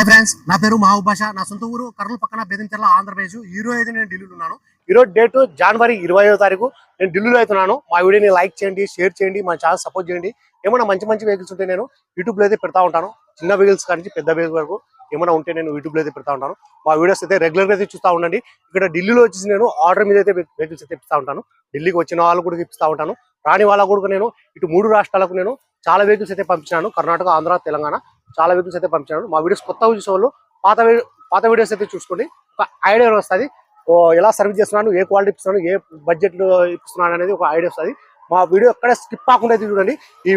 Hi friends నా పేరు మహబూబ్ బాషా. నా సొంత ఊరు కర్నూలు పక్కన బెదించర్ల ఆంధ్రప్రదేశ్. ఈ రోజు అయితే నేను ఢిల్లీలో ఉన్నాను. ఈరోజు డేట్ జనవరి ఇరవయో తారీఖు. నేను ఢిల్లీలో అవుతున్నాను మా వీడియోని లైక్ చేయండి షేర్ చేయండి మా ఛానల్ సపోర్ట్ చేయండి. ఏమైనా మంచి మంచి వెహికల్స్ ఉంటే నేను యూట్యూబ్లో అయితే పెడతా ఉంటాను. చిన్న వెహికల్స్ కానీ పెద్ద వెహికల్ వరకు ఏమైనా ఉంటే నేను యూట్యూబ్లో అయితే పెడతా ఉంటాను. మా వీడియోస్ అయితే రెగ్యులర్గా అయితే చూస్తూ ఉండండి. ఇక్కడ ఢిల్లీలో వచ్చేసి నేను ఆర్డర్ మీద అయితే వెహికల్స్ అయితే ఇప్పిస్తూ ఉంటాను. ఢిల్లీకి వచ్చిన వాళ్ళు కూడా ఇప్పిస్తూ ఉంటాను. రాని వాళ్ళ కూడా నేను ఇటు మూడు రాష్ట్రాలకు నేను చాలా వెహికల్స్ అయితే పంపించాను కర్ణాటక ఆంధ్ర తెలంగాణ. చాలా వెహికల్స్ అయితే పంపించాను మా వీడియోస్ కొత్త చూసే వాళ్ళు పాత పాత వీడియోస్ అయితే చూసుకోండి. ఒక ఐడియా వస్తుంది. ఓ ఎలా సర్వీస్ చేస్తున్నాను ఏ క్వాలిటీ ఇస్తున్నాను ఏ బడ్జెట్ ఇస్తున్నాను అనేది ఒక ఐడియా వస్తుంది. మా వీడియో ఎక్కడ స్కిప్ కాకుండా అయితే చూడండి. ఈ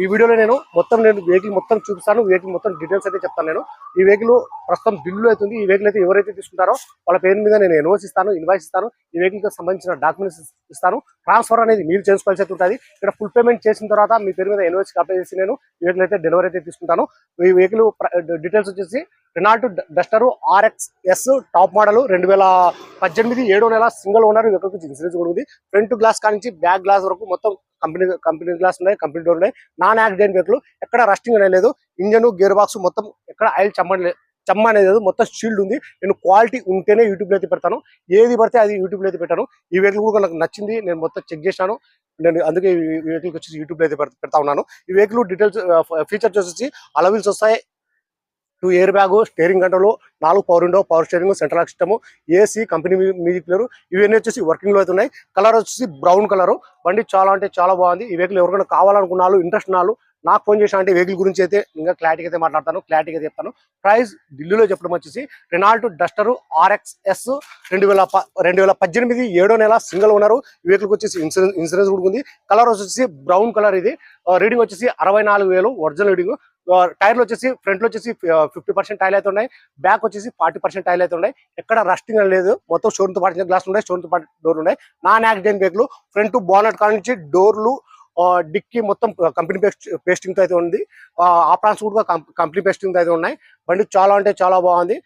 ఈ వీడియోలో నేను మొత్తం నేను వెహికల్ మొత్తం చూపిస్తాను. వెహికల్ మొత్తం డీటెయిల్స్ అయితే చెప్తాను నేను. ఈ వెహికల్ ప్రస్తుతం బిల్లు అవుతుంది ఈ వెహికల్ అయితే ఎవరైతే తీసుకుంటారో వాళ్ళ పేరు మీద నేను ఎన్ఓస్ ఇస్తాను ఇన్వాయిస్ ఇస్తాను. ఈ వెహికల్కి సంబంధించిన డాక్యుమెంట్స్ ఇస్తాను. ట్రాన్స్ఫర్ అనేది మీరు చేసుకోవాల్సి అయితే ఉంటుంది. ఇక్కడ ఫుల్ పేమెంట్ చేసిన తర్వాత మీ పేరు మీద ఎన్ఓసి అప్లై చేసి నేను ఈ వెహికల్ అయితే డెలివరీ అయితే తీసుకుంటాను. ఈ వెహికల్ డీటెయిల్స్ వచ్చేసి Renault Duster RX S top model రెండు వేల పద్దెనిమిది ఏడో నెల సింగిల్ ఓనర్ వెహికల్ ఇన్సూరెన్స్ కూడా ఉంది. ఫ్రంట్ గ్లాస్ కానించి బ్యాక్ గ్లాస్ వరకు మొత్తం కంపెనీ కంపెనీ గ్లాస్ ఉన్నాయి కంపెనీ డోర్ ఉన్నాయి. నాన్ యాక్సిడెంట్ వెహికల్ ఎక్కడ రస్టింగ్ అనేది లేదు. ఇంజన్ గేర్ బాక్స్ మొత్తం ఎక్కడ ఆయిల్ చమ్మని చమ్మ అనేది లేదు. మొత్తం షీల్డ్ ఉంది. నేను క్వాలిటీ ఉంటేనే యూట్యూబ్లో అయితే పెడతాను. ఏది పడితే అది యూట్యూబ్లో అయితే పెట్టాను. ఈ వెహికల్ కూడా నాకు నచ్చింది. నేను మొత్తం చెక్ చేశాను. నేను అందుకే ఈ వెహికల్ వచ్చేసి యూట్యూబ్లో అయితే పెడతా ఉన్నాను. ఈ వెహికల్ డీటెయిల్స్ ఫీచర్స్ వచ్చేసి అలవిల్స్ వస్తాయి. Two airbag steering control నాలుగు power window power steering central system AC company music player. ఇవన్నీ వచ్చేసి వర్కింగ్లో ఉన్నాయి కలర్ వచ్చేసి బ్రౌన్ కలర్. బండి చాలా అంటే చాలా బాగుంది. ఈ వెహికల్ ఎవరికైనా కావాలనుకున్నాళ్ళు ఇంట్రెస్ట్ నాళ్ళు నాకు ఫోన్ చేసిన అంటే వెహికల్ గురించి అయితే ఇంకా క్లారిటీగా అయితే మాట్లాడతాను క్లారిటీగా చెప్తాను. ప్రైస్ ఢిల్లీలో చెప్పడం వచ్చేసి రెనాల్ట్ డస్టర్ ఆర్ఎక్స్ ఎస్ రెండు వేల ప- రెండు వేల పద్దెనిమిది ఏడో నెల సింగిల్ ఉన్నారు ఈ వెహికల్ వచ్చేసి ఇన్సూరెన్స్ ఇన్సూరెన్స్ కూడా ఉంది. కలర్ వచ్చేసి బ్రౌన్ కలర్ ఇది. రీడింగ్ వచ్చేసి అరవై నాలుగు వేలు ఒరిజినల్ రీడింగ్ టైర్లు వచ్చేసి ఫ్రంట్లో వచ్చేసి ఫిఫ్టీ పర్సెంట్ టైల్ అయితే ఉన్నాయి. బ్యాక్ వచ్చేసి ఫార్టీ పర్సెంట్ టైల్ అయితే ఉన్నాయి. ఎక్కడ రస్టింగ్ లేదు. మొత్తం షోరూమ్తో పాటు గ్లాస్ ఉన్నాయి షోరూమ్తో పాటు డోర్ ఉన్నాయి. Non accident vehicle front bonnet కాడ నుంచి డోర్లు డిక్కి మొత్తం కంపెనీ పేస్టింగ్తో అయితే ఉంది. ఆ ప్రాన్స్ కూడా కంపెనీ పేస్టింగ్తో అయితే ఉన్నాయి. బండి చాలా అంటే చాలా బాగుంది.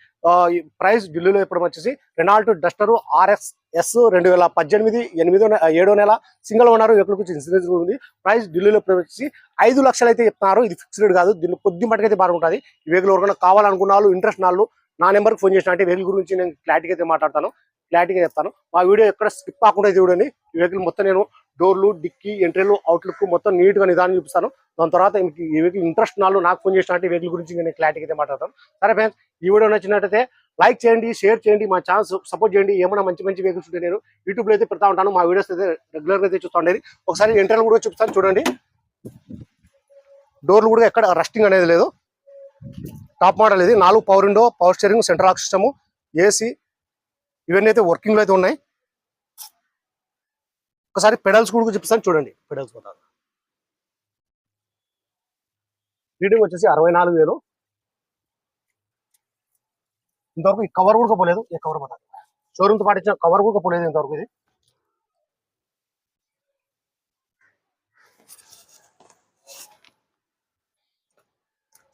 ప్రైస్ ఢిల్లీలో ఇప్పుడు వచ్చేసి రెనాల్ట్ డస్టర్ ఆర్ఎస్ ఎస్ రెండు వేల పద్దెనిమిది ఎనిమిదో ఏడో నెల సింగిల్ ఓనర్ ఎక్కడికి వచ్చి ఇన్సూరెన్స్ కూడా ఉంది. ప్రైస్ ఢిల్లీలో ఇప్పుడు వచ్చేసి ఐదు లక్షలు అయితే చెప్తున్నారు. ఇది ఫిక్స్డ్ కాదు. దీన్ని కొద్ది మటుకైతే బాగుంటుంది. ఈ వెహికల్ ఎవరికైనా కావాలనుకున్న వాళ్ళు ఇంట్రెస్ట్ నాళ్ళు నా నెంబర్కి ఫోన్ చేసిన అంటే వెహికల్ గురించి నేను క్లారిటీగా అయితే మాట్లాడతాను. క్లారిటీగా చెప్తాను. మా వీడియో ఎక్కడ స్కిప్ కాకుండా చూడండి. ఈ వెహికల్ మొత్తం నేను డోర్లు డిక్కీ ఎంట్రీలు అవుట్లుక్ మొత్తం నీట్గా నిదానం చూపిస్తాను. దాని తర్వాత ఈ వెహికల్ ఇంట్రెస్ట్ నాలుగు నాకు ఫోన్ చేసిన వెహికల్ గురించి నేను క్లారిటీ అయితే మాట్లాడతాను. సరే ఫ్రెండ్స్ ఈ వీడియో నచ్చినట్టయితే లైక్ చేయండి షేర్ చేయండి మా ఛానల్ సపోర్ట్ చేయండి. ఏమైనా మంచి మంచి వెహికల్స్ ఉంటే నేను యూట్యూబ్లో అయితే పెడతా ఉంటాను. మా వీడియోస్ అయితే రెగ్యులర్గా అయితే చూస్తూ ఉండేది. ఒకసారి ఎంట్రీలు కూడా చూపిస్తాను చూడండి. డోర్లు కూడా ఎక్కడ రస్టింగ్ అనేది లేదు. టాప్ మోడల్ ఇది. నాలుగు power window power steering central ఆక్ సిస్టమ్ ఏసీ ఇవన్నీ అయితే వర్కింగ్లో అయితే ఉన్నాయి. ఒకసారి పెడల్స్ కూడా చూపిస్తాను చూడండి. పెడల్స్ కూడా రీడింగ్ వచ్చేసి అరవై నాలుగు వేలు. ఇంతవరకు ఈ కవర్ కూడా పోలేదు. ఈ కవర్ పోతాను షోరూమ్తో పాటు పాటించిన కవర్ కూడా పోలేదు ఇంతవరకు ఇది.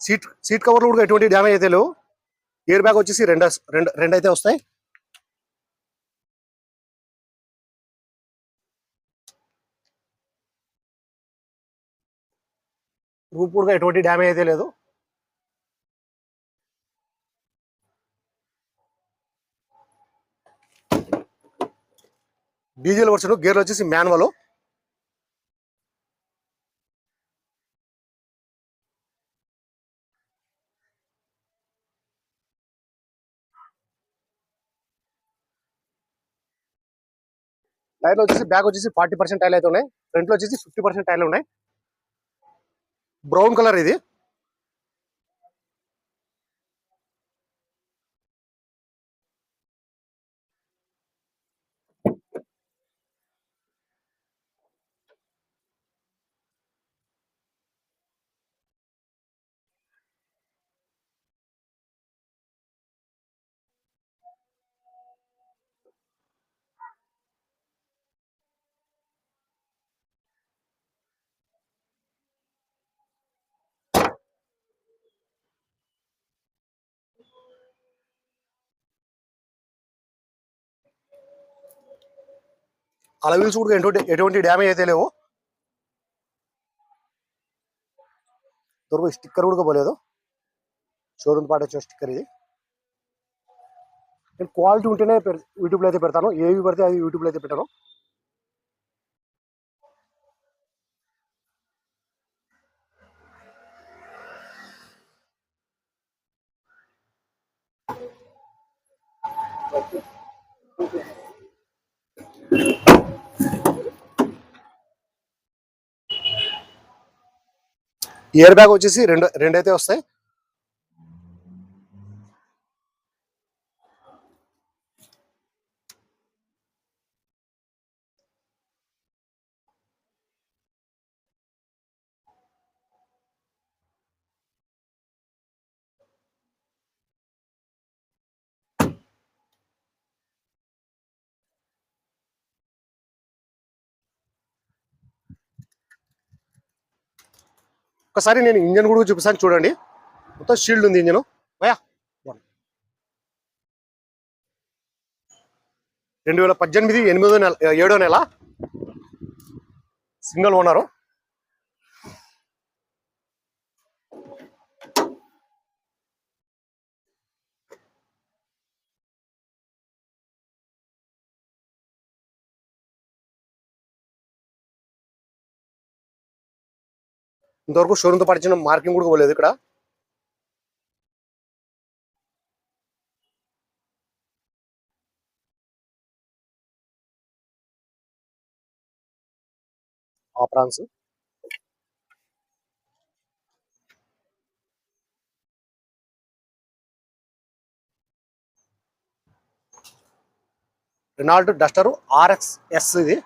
సీట్ సీట్ కవర్లు కూడా ఎటువంటి డ్యామేజ్ అయితే లేవు. ఇయర్ బ్యాగ్ వచ్చేసి రెండు రెండు రెండు అయితే వస్తాయి. రూప్ కూడా ఎటువంటి డ్యామేజ్ అయితే లేదు. డీజిల్ వర్షన్ గేర్ వచ్చేసి మాన్యువల్. టైర్లు వచ్చేసి బ్యాక్ వచ్చేసి ఫార్టీ పర్సెంట్ టైల్ అయితే ఉన్నాయి. ఫ్రంట్లో వచ్చేసి ఫిఫ్టీ పర్సెంట్ టైర్లు ఉన్నాయి. బ్రౌన్ కలర్ ఇది. అలా వీల్స్ కూడా ఎటువంటి ఎటువంటి డ్యామేజ్ అయితే లేవు. దొరకు స్టిక్కర్ కూడా పోలేదు. షోరూమ్ పాటు వచ్చిన స్టిక్కర్ ఇది. నేను క్వాలిటీ ఉంటేనే యూట్యూబ్లో అయితే పెడతాను. ఏవి పడితే అది యూట్యూబ్లో అయితే పెట్టాను. ఇయర్ బ్యాగ్ వచ్చేసి రెండు రెండైతే వస్తాయి. ఒకసారి నేను ఇంజన్ కూడా చూపిస్తాను చూడండి. మొత్తం షీల్డ్ ఉంది ఇంజన్. భయా రెండు వేల పద్దెనిమిది ఎనిమిదో నెల ఏడో నెల సింగల్ ఓనరు. ఇంతవరకు షోరూమ్తో పడిచిన మార్కింగ్ కూడా పోలేదు ఇక్కడ. ఆ France. Renault Duster R X S ఇది.